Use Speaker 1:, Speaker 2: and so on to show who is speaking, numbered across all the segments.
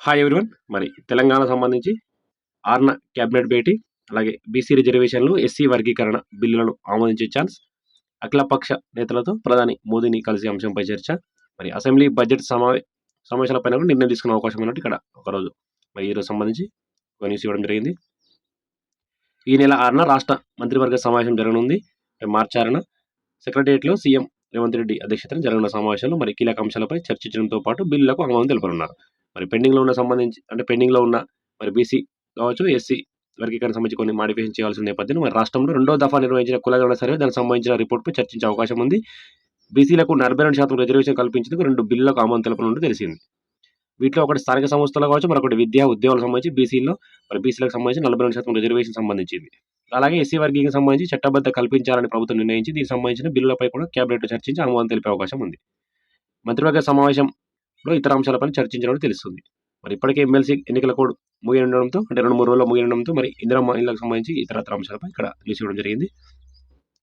Speaker 1: Hi everyone మరి తెలంగాణ సంబంధించి ఆర్న cabinet భేటీ అలాగే బీసీ రిజర్వేషన్లు ఎస్సీ వర్గీకరణ బిల్లులను ఆమోదించే ఛాన్స్ అఖిలపక్ష నేతలతో ప్రధాని మోదీని కలిసి అంశంపై చర్చ. మరి అసెంబ్లీ బడ్జెట్ సమావే సమావేశాలపైన కూడా నిర్ణయం తీసుకునే అవకాశం ఉన్నట్టు ఇక్కడ ఒకరోజు మరి ఈరోజు సంబంధించి ఒక న్యూస్ ఇవ్వడం జరిగింది. ఈ నెల ఆరున రాష్ట్ర మంత్రివర్గ సమావేశం జరగనుంది. మార్చి ఆరున సెక్రటరియట్లో సీఎం రేవంత్ రెడ్డి అధ్యక్షతన జరగనున్న సమావేశంలో మరి కీలక అంశాలపై చర్చించడంతో పాటు బిల్లులకు ఆమోదం తెలుపనున్నారు. మరి పెండింగ్లో ఉన్న సంబంధించి అంటే పెండింగ్లో ఉన్న మరి బీసీ కావచ్చు ఎస్సీ వర్గీకరణ సంబంధించి కొన్ని మాడిఫికేషన్ చేయాల్సిన నేపథ్యంలో మరి రాష్ట్రంలో రెండో దఫా నిర్వహించిన కులగణ సర్వే దానికి సంబంధించిన రిపోర్ట్పై చర్చించే అవకాశం ఉంది. బీసీలకు నలభై రెండు శాతం రిజర్వేషన్ కల్పించేందుకు రెండు బిల్లులకు ఆమోదం తెలపనుండి తెలిసింది. వీటిలో ఒకటి స్థానిక సంస్థలు కావచ్చు మరొకటి విద్యా ఉద్యోగాలకు సంబంధించి బీసీలో మరి బీసీలకు సంబంధించి నలభై రెండు శాతం రిజర్వేషన్ సంబంధించింది. అలాగే ఎస్సీ వర్గీకి సంబంధించి చట్టబద్ధ కల్పించాలని ప్రభుత్వం నిర్ణయించి దీనికి సంబంధించిన బిల్లులపై కూడా కేబినెట్ చర్చించి ఆమోదం తెలిపే అవకాశం ఉంది. మంత్రివర్గ సమావేశం లో ఇతర అంశాలపై చర్చించడం తెలుస్తుంది. మరి ఇప్పటికే ఎమ్మెల్సీ ఎన్నికల కోడ్ ముగియడంతో అంటే రెండు మూడు రోజుల్లో ముగియడంతో మరి ఇందిరా ఇళ్ళకు సంబంధించి ఇతరత్ర అంశాలపై ఇక్కడ న్యూస్ ఇవ్వడం జరిగింది.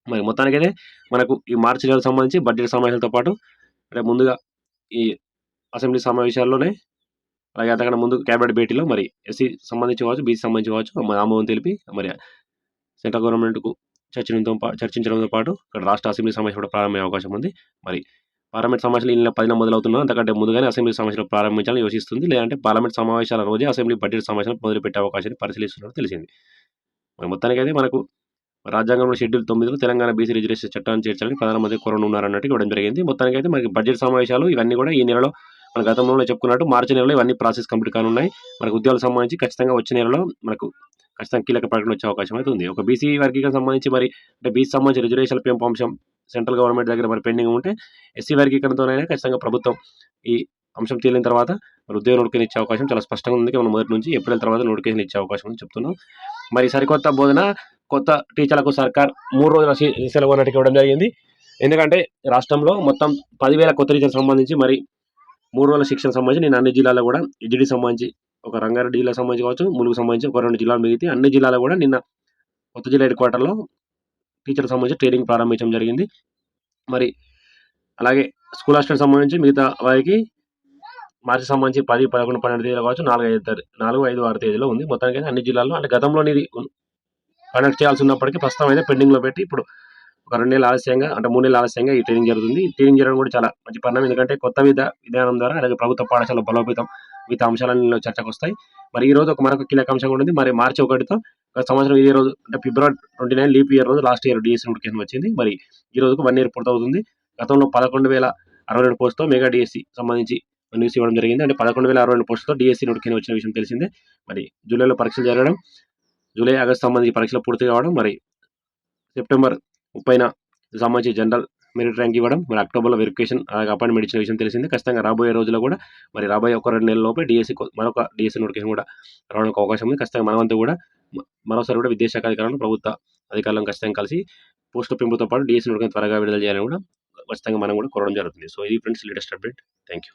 Speaker 1: మరి మొత్తానికైతే మనకు ఈ మార్చి నెలకు సంబంధించి బడ్జెట్ సమావేశాలతో పాటు అంటే ముందుగా ఈ అసెంబ్లీ సమావేశాల్లోనే అలాగే అంతకన్నా ముందు క్యాబినెట్ భేటీలో మరి ఎస్సీ సంబంధించి కావచ్చు బీసీ సంబంధించి కావచ్చు ఆమోదం తెలిపి మరి సెంట్రల్ గవర్నమెంట్కు చర్చించడంతో చర్చించడంతో పాటు ఇక్కడ రాష్ట్ర అసెంబ్లీ సమావేశం కూడా ప్రారంభమయ్యే అవకాశం ఉంది. మరి పార్లమెంట్ సమావేశాలు ఈ నెల పదిన మొదలవుతున్నా అంతకంటే ముందుగానే అసెంబ్లీ సమావేశాలు ప్రారంభించాలని యోచిస్తుంది. లేదంటే పార్లమెంట్ సమావేశాల రోజే అసెంబ్లీ బడ్జెట్ సమావేశాలు మొదలుపెట్టే అవకాశాన్ని పరిశీలిస్తున్నట్టు తెలిసింది. మరి మనకు రాజ్యాంగంలో షెడ్యూల్ తొమ్మిదిలో తెలంగాణ బీసీ రిజర్వేషన్ చట్టాన్ని చేర్చాలని ప్రధానమంత్రి ఉన్నారన్నట్టు ఇవ్వడం జరిగింది. మొత్తానికి అయితే మనకి బడ్జెట్ సమావేశాలు ఇవన్నీ కూడా ఈ నెలలో మన గతంలో చెప్పుకున్నట్టు మార్చి నెలలో ఇవన్నీ ప్రాసెస్ కంప్లీట్ కానున్నాయి. మనకు ఉద్యోగాలకు సంబంధించి ఖచ్చితంగా వచ్చే నెలలో మనకు ఖచ్చితంగా కీలక ప్రకటన వచ్చే అవకాశం అయితే ఉంది. ఒక బీసీ వర్గీకరణ సంబంధించి మరి అంటే బీసీ సంబంధించి రిజర్వేషన్ పెంపు అంశం సెంట్రల్ గవర్నమెంట్ దగ్గర మరి పెండింగ్ ఉంటే ఎస్సీ వర్గీకరణతోనైనా ఖచ్చితంగా ప్రభుత్వం ఈ అంశం తేలిన తర్వాత మరి ఉద్యోగ నోటిఫికేషన్ ఇచ్చే అవకాశం చాలా స్పష్టంగా ఉంది. మనం మొదటి నుంచి ఏప్రిల్ తర్వాత నోటిఫికేషన్ ఇచ్చే అవకాశం ఉంది చెప్తున్నాం. మరి సరికొత్త బోధన కొత్త టీచర్లకు సర్కార్ మూడు రోజుల సెలవు అన్నట్టు ఇవ్వడం జరిగింది. ఎందుకంటే రాష్ట్రంలో మొత్తం పదివేల కొత్త టీచర్లకు సంబంధించి మరి మూడు రోజుల శిక్షణ సంబంధించి నేను అన్ని జిల్లాలో కూడా ఎడ్జిడి సంబంధించి ఒక రంగారెడ్డి జిల్లా సంబంధించి కావచ్చు ములుగు సంబంధించి ఒక రెండు జిల్లాలు మిగితే అన్ని జిల్లాలో కూడా నిన్న కొత్త జిల్లా హెడ్ క్వార్టర్లో టీచర్ సంబంధించి ట్రైనింగ్ ప్రారంభించడం జరిగింది. మరి అలాగే స్కూల్ అసిస్టెంట్ సంబంధించి మిగతా వారికి మార్చి సంబంధించి పది పదకొండు పన్నెండు తేదీలు కావచ్చు నాలుగు ఐదు నాలుగు ఐదు ఆరు తేదీలో ఉంది. మొత్తానికి అన్ని జిల్లాల్లో అంటే గతంలో ఇది కండక్ట్ చేయాల్సి ఉన్నప్పటికీ ప్రస్తుతం అయితే పెండింగ్లో పెట్టి ఇప్పుడు ఒక రెండు నెలలు ఆలస్యంగా అంటే మూడు నెలలు ఆలస్యంగా ఈ ట్రైనింగ్ జరుగుతుంది. ఈ ట్రైనింగ్ జరగడం కూడా చాలా మంచి పరిణామం. ఎందుకంటే కొత్త విధ విధానం ద్వారా అలాగే ప్రభుత్వ పాఠశాల బలోపేతం మిగతా అంశాలన్నీ చర్చకు వస్తాయి. మరి ఈ రోజు ఒక మరొక కీలక అంశం ఉంది. మరి మార్చి ఒకటితో సంవత్సరం ఇదే రోజు అంటే February twenty nine leap year రోజు లాస్ట్ ఇయర్ డిఎస్సీ నోటిఫికేషన్ వచ్చింది. మరి ఈ రోజుకు వన్ ఇయర్ పూర్తవుతుంది. గతంలో పదకొండు వేల అరవై రెండు పోస్టుతో మెగా డిఎస్సీ సంబంధించి న్యూస్ ఇవ్వడం జరిగింది. అంటే పదకొండు వేల అరవై రెండు పోస్టుతో డిఎస్సీ నోటిఫికేషన్ వచ్చిన విషయం తెలిసిందే. మరి జూలైలో పరీక్షలు జరగడం జూలై ఆగస్ట్ సంబంధించి పరీక్షలు పూర్తి కావడం మరి సెప్టెంబర్ ముప్పైన సంబంధించి జనరల్ మెరిట్ ర్యాంక్ ఇవ్వడం మరి అక్టోబర్లో వెరిఫికేషన్ అలాగే అపాయింట్మెంట్ ఇచ్చిన విషయం తెలిసింది. ఖచ్చితంగా రాబోయే రోజుల్లో కూడా మరి రాబోయే ఒక రెండు నెలల లోపే డిఎస్సి మరొక డిఎస్సి నోటిఫికేషన్ కూడా రావడానికి అవకాశం ఉంది. ఖచ్చితంగా మనమంతా కూడా మరోసారి కూడా విద్యాశాఖ అధికారులను ప్రభుత్వ అధికారులను ఖచ్చితంగా కలిసి పోస్టుల పెంపుతో పాటు డిఎస్సి నోటిఫికేషన్ త్వరగా విడుదల చేయాలని కూడా ఖచ్చితంగా మనం కూడా కోరడం జరుగుతుంది. సో ఇది friends latest update. Thank you